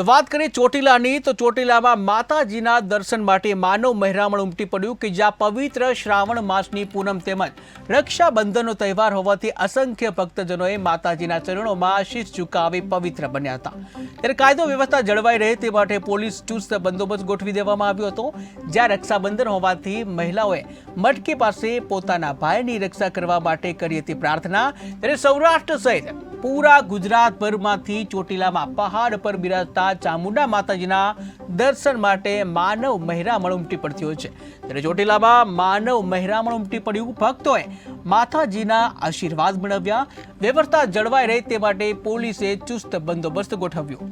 તો વાત કરીએ ચોટીલાની, તો ચોટીલામાં માતાજીના દર્શન માટે માનવ મહેરામણ ઉમટી પડ્યું કે જ્યાં પવિત્ર શ્રાવણ માસની પૂનમ તેમજ રક્ષાબંધનનો તહેવાર હોવાથી અસંખ્ય ભક્તજનોએ માતાજીના ચરણોમાં શીશ ઝુકાવી પવિત્ર બન્યા હતા. ત્યારે કાયદો વ્યવસ્થા જળવાઈ રહે તે માટે પોલીસ ચુસ્ત બંદોબસ્ત ગોઠવી દેવામાં આવ્યો હતો. જ્યાં રક્ષાબંધન હોવાથી મહિલાઓએ મટકી પાસે પોતાના ભાઈની રક્ષા કરવા માટે કરી હતી પ્રાર્થના. ત્યારે સૌરાષ્ટ્ર સહિત પૂરા ગુજરાતભરમાંથી ચોટીલામાં પહાડ પર બિરાજતા ચામુંડા માતાજીના દર્શન માટે માનવ મહેરામણ ઉમટી પડતી હોય છે. ત્યારે ચોટીલામાં માનવ મહેરામણ ઉમટી પડ્યું. ભક્તોએ માતાજીના આશીર્વાદ મેળવ્યા. વ્યવસ્થા જળવાઈ રહે તે માટે પોલીસે ચુસ્ત બંદોબસ્ત ગોઠવ્યો.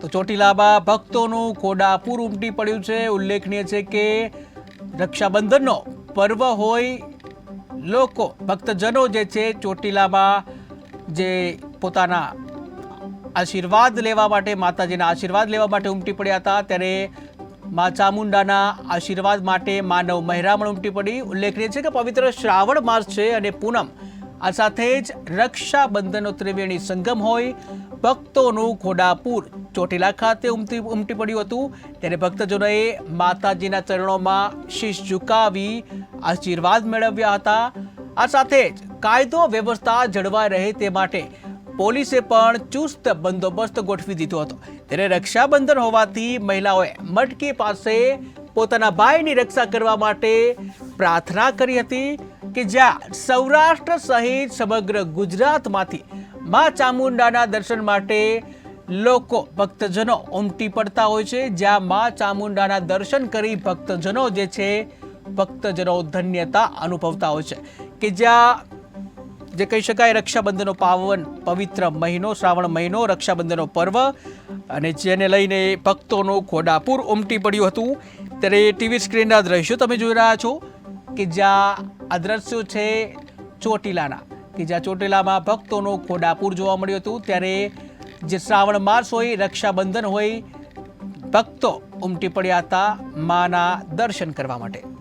તો ચોટીલામાં ભક્તોનું ખોડાપુર ઉમટી પડ્યું છે. ઉલ્લેખનીય છે કે રક્ષાબંધનનો પર્વ હોય, લોકો, ભક્તજનો જે છે ચોટીલામાં જે પોતાના આશીર્વાદ લેવા માટે, માતાજીના આશીર્વાદ લેવા માટે ઉમટી પડ્યા હતા, ત્યારે મા ચામુંડાના આશીર્વાદ માટે માનવ મહેરામણ ઉમટી પડી. ઉલ્લેખનીય છે કે પવિત્ર શ્રાવણ માસ છે અને પૂનમ, આ સાથે જ રક્ષાબંધનનો ત્રિવેણી સંગમ હોય ભક્તોનું ખોડાપુર. ચોટીલા ખાતે ઉમટી ઉમટી પડ્યું હતું. ત્યારે ભક્તજનોએ માતાજીના ચરણોમાં શીશ ઝુકાવી આશીર્વાદ મેળવ્યા હતા. આ સાથે જ કાયદો વ્યવસ્થા જળવાઈ રહે તે માટે પોલીસે પણ ચુસ્ત બંદોબસ્ત ગોઠવી દીધો હતો. ત્યારે રક્ષાબંધન હોવાથી મહિલાઓએ મટકી પાસે પોતાના ભાઈની રક્ષા કરવા માટે પ્રાર્થના કરી હતી કે જ્યાં સૌરાષ્ટ્ર સહિત સમગ્ર ગુજરાતમાંથી મા ચામુંડાના દર્શન માટે લોકો, ભક્તજનો ઉમટી પડતા હોય છે. જ્યાં મા ચામુંડાના દર્શન કરી ભક્તજનો જે છે, ભક્તજનો ધન્યતા અનુભવતા હોય છે. કે જ્યાં, જે કહી શકાય, રક્ષાબંધનનો પાવન પવિત્ર મહિનો, શ્રાવણ મહિનો, રક્ષાબંધનનો પર્વ, અને જેને લઈને ભક્તોનું ખોડાપુર ઉમટી પડ્યું હતું. ત્યારે ટીવી સ્ક્રીનના દ્રશ્યો તમે જોઈ રહ્યા છો કે જ્યાં આ દ્રશ્યો છે ચોટીલાના. કે ચોટીલામાં ભક્તોનું ખોડાપુર જોવા મળ્યું હતું, ત્યારે જે શ્રાવણ માસ હોય, રક્ષાબંધન હોય, ભક્તો ઉમટી પડ્યા હતા માના દર્શન કરવા માટે.